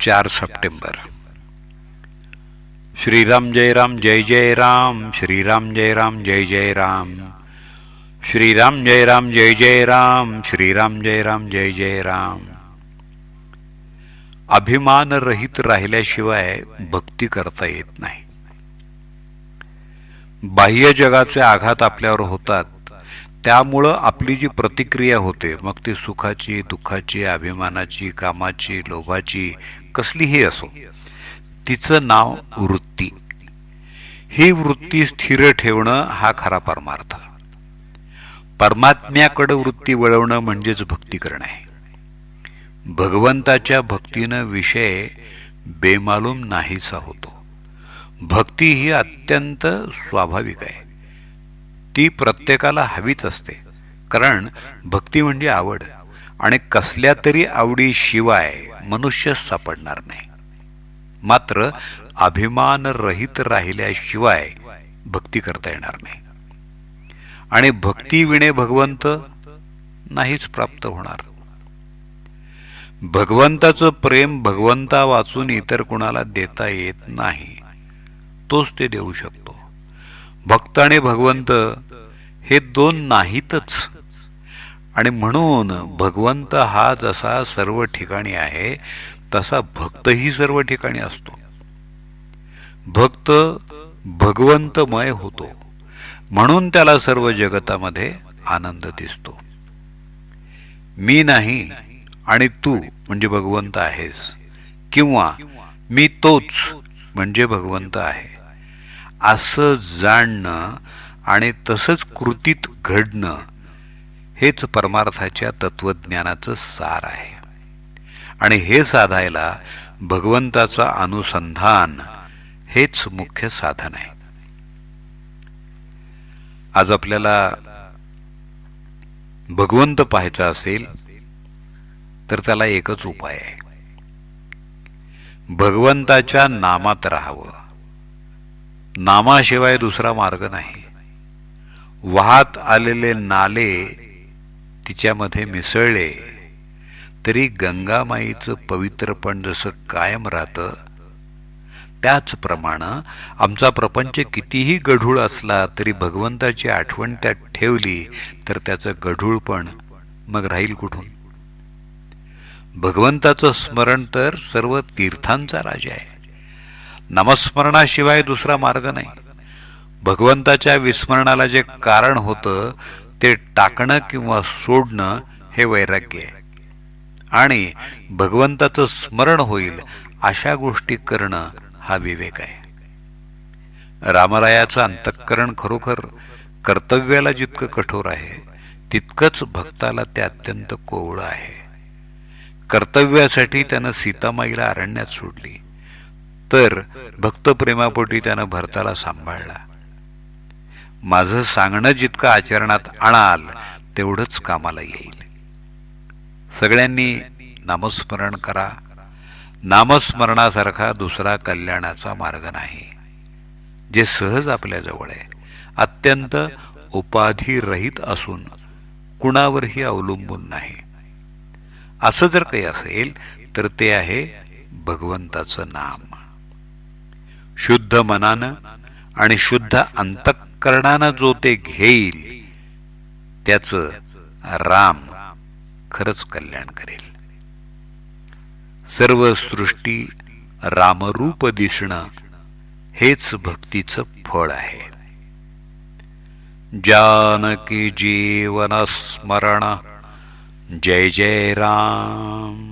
चार सप्टेंबर. श्रीराम जय राम जय जय राम श्रीराम जय राम जय जय राम. श्रीराम जय राम जय जय राम श्रीराम जय राम जय जय राम. अभिमान रहित राहिल्याशिवाय भक्ती करता येत नाही. बाह्य जगाचे आघात आपल्यावर होतात. त्यामुळं आपली जी प्रतिक्रिया होते मग ती सुखाची दुःखाची अभिमानाची कामाची लोभाची कसलीही असो. तिचं नाव वृत्ती. ही वृत्ती स्थिर ठेवणं हा खरा परमार्थ. परमात्म्याकडे वृत्ती वळवणं म्हणजेच भक्ती करणं आहे. भगवंताच्या भक्तीनं विषय बेमालूम नाहीसा होतो. भक्ती ही अत्यंत स्वाभाविक आहे. ती प्रत्येकाला हवीच असते. कारण भक्ती म्हणजे आवड. आणि कसल्या तरी आवडीशिवाय मनुष्य सापडणार नाही. मात्र अभिमान रहित राहिल्याशिवाय भक्ती करता येणार नाही. आणि भक्ती विणे भगवंत नाहीच प्राप्त होणार. भगवंताचं प्रेम भगवंता वाचून इतर कुणाला देता येत नाही तोच ते देऊ शकतो. भक्त आणि भगवंत हे दोन नाहीतच आणि म्हणून भगवंत हा जसा सर्व ठिकाणी आहे तसा भक्तही सर्व ठिकाणी असतो. भक्त भगवंतमय होतो. म्हणून त्याला सर्व जगतामध्ये आनंद दिसतो. मी नाही आणि तू म्हणजे भगवंत आहेस किंवा मी तोच म्हणजे भगवंत आहे. असं जाणणं आणि तसंच कृतीत घडणं हेच परमार्थाच्या तत्वज्ञानाचं सार आहे. आणि हे साधायला भगवंताचं अनुसंधान हेच मुख्य साधन आहे. आज आपल्याला भगवंत पाहायचा असेल तर त्याला एकच उपाय आहे. भगवंताच्या नामात राहावं. नामाशिवाय दुसरा मार्ग नाही. वाहत आलेले नाले तिच्यामध्ये मिसळले. तरी गंगामाईचं पवित्रपण जसं कायम राहतं त्याचप्रमाणे आमचा प्रपंच कितीही गढूळ असला तरी भगवंताची आठवण त्यात ठेवली तर त्याचं गढूळपण मग राहील कुठून? भगवंताचं स्मरण तर सर्व तीर्थांचा राजा आहे. नामस्मरणाशिवाय दुसरा मार्ग नाही. भगवंताच्या विस्मरणाला जे कारण होतं ते टाकणं किंवा सोडणं हे वैराग्य आहे. आणि भगवंताचं स्मरण होईल अशा गोष्टी करणं हा विवेक आहे. रामरायाचं अंतःकरण खरोखर कर्तव्याला जितकं कठोर आहे तितकंच भक्ताला ते अत्यंत कोवळं आहे. कर्तव्यासाठी त्यानं सीतामाईला अरण्यात सोडली तर भक्तप्रेमापोटी त्यानं भरताला सांभाळला. माझं सांगणं जितकं आचरणात आणाल तेवढंच कामाला येईल. सगळ्यांनी नामस्मरण करा. नामस्मरणासारखा दुसरा कल्याणाचा मार्ग नाही जे सहज आपल्याजवळ आहे. अत्यंत उपाधिरहित असून कुणावरही अवलंबून नाही. असं जर काही असेल तर ते आहे भगवंताचं नाम. शुद्ध मनानं आणि शुद्ध अंतक कर्णानं जो ते घेईल त्याच राम खरंच कल्याण करेल. सर्व सृष्टी रामरूप दिसणं हेच भक्तीचं फळ आहे. जानकी जीवन स्मरण जय जय राम.